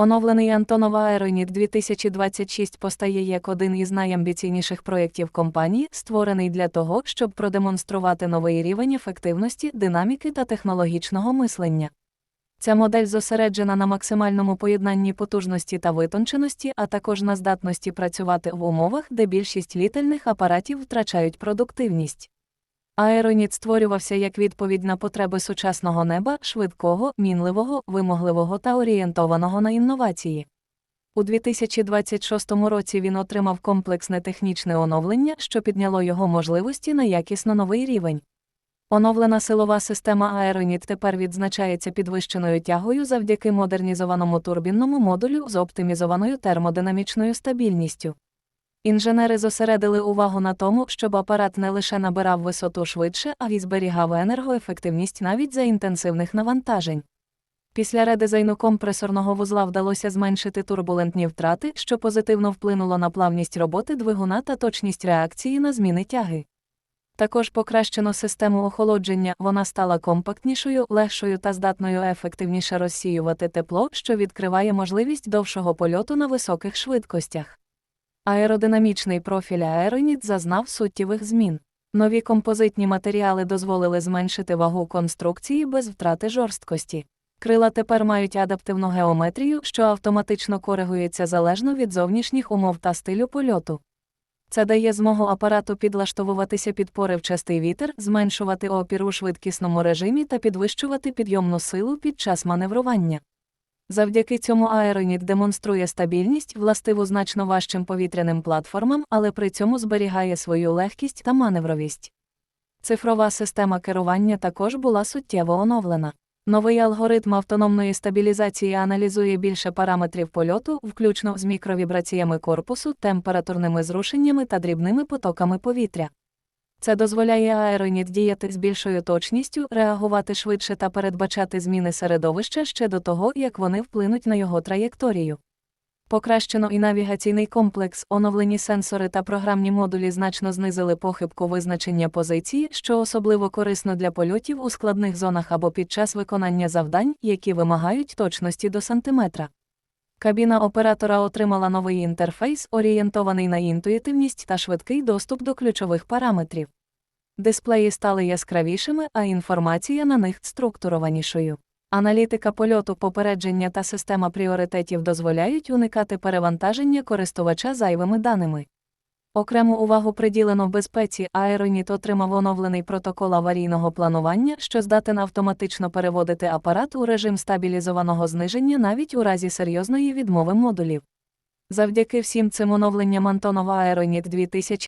Оновлений Антонов Аероніт 2026 постає як один із найамбіційніших проєктів компанії, створений для того, щоб продемонструвати новий рівень ефективності, динаміки та технологічного мислення. Ця модель зосереджена на максимальному поєднанні потужності та витонченості, а також на здатності працювати в умовах, де більшість літальних апаратів втрачають продуктивність. Аероніт створювався як відповідь на потреби сучасного неба, швидкого, мінливого, вимогливого та орієнтованого на інновації. У 2026 році він отримав комплексне технічне оновлення, що підняло його можливості на якісно новий рівень. Оновлена силова система Аероніт тепер відзначається підвищеною тягою завдяки модернізованому турбінному модулю з оптимізованою термодинамічною стабільністю. Інженери зосередили увагу на тому, щоб апарат не лише набирав висоту швидше, а й зберігав енергоефективність навіть за інтенсивних навантажень. Після редизайну компресорного вузла вдалося зменшити турбулентні втрати, що позитивно вплинуло на плавність роботи двигуна та точність реакції на зміни тяги. Також покращено систему охолодження, вона стала компактнішою, легшою та здатною ефективніше розсіювати тепло, що відкриває можливість довшого польоту на високих швидкостях. Аеродинамічний профіль Аероніт зазнав суттєвих змін. Нові композитні матеріали дозволили зменшити вагу конструкції без втрати жорсткості. Крила тепер мають адаптивну геометрію, що автоматично коригується залежно від зовнішніх умов та стилю польоту. Це дає змогу апарату підлаштовуватися під поривчастий вітер, зменшувати опір у швидкісному режимі та підвищувати підйомну силу під час маневрування. Завдяки цьому аероніт демонструє стабільність, властиву значно важчим повітряним платформам, але при цьому зберігає свою легкість та маневровість. Цифрова система керування також була суттєво оновлена. Новий алгоритм автономної стабілізації аналізує більше параметрів польоту, включно з мікровібраціями корпусу, температурними зрушеннями та дрібними потоками повітря. Це дозволяє аероніт діяти з більшою точністю, реагувати швидше та передбачати зміни середовища ще до того, як вони вплинуть на його траєкторію. Покращено і навігаційний комплекс, оновлені сенсори та програмні модулі значно знизили похибку визначення позиції, що особливо корисно для польотів у складних зонах або під час виконання завдань, які вимагають точності до сантиметра. Кабіна оператора отримала новий інтерфейс, орієнтований на інтуїтивність та швидкий доступ до ключових параметрів. Дисплеї стали яскравішими, а інформація на них структурованішою. Аналітика польоту попередження та система пріоритетів дозволяють уникати перевантаження користувача зайвими даними. Окрему увагу приділено безпеці, Аероніт отримав оновлений протокол аварійного планування, що здатен автоматично переводити апарат у режим стабілізованого зниження навіть у разі серйозної відмови модулів. Завдяки всім цим оновленням Антонова Аероніт 2000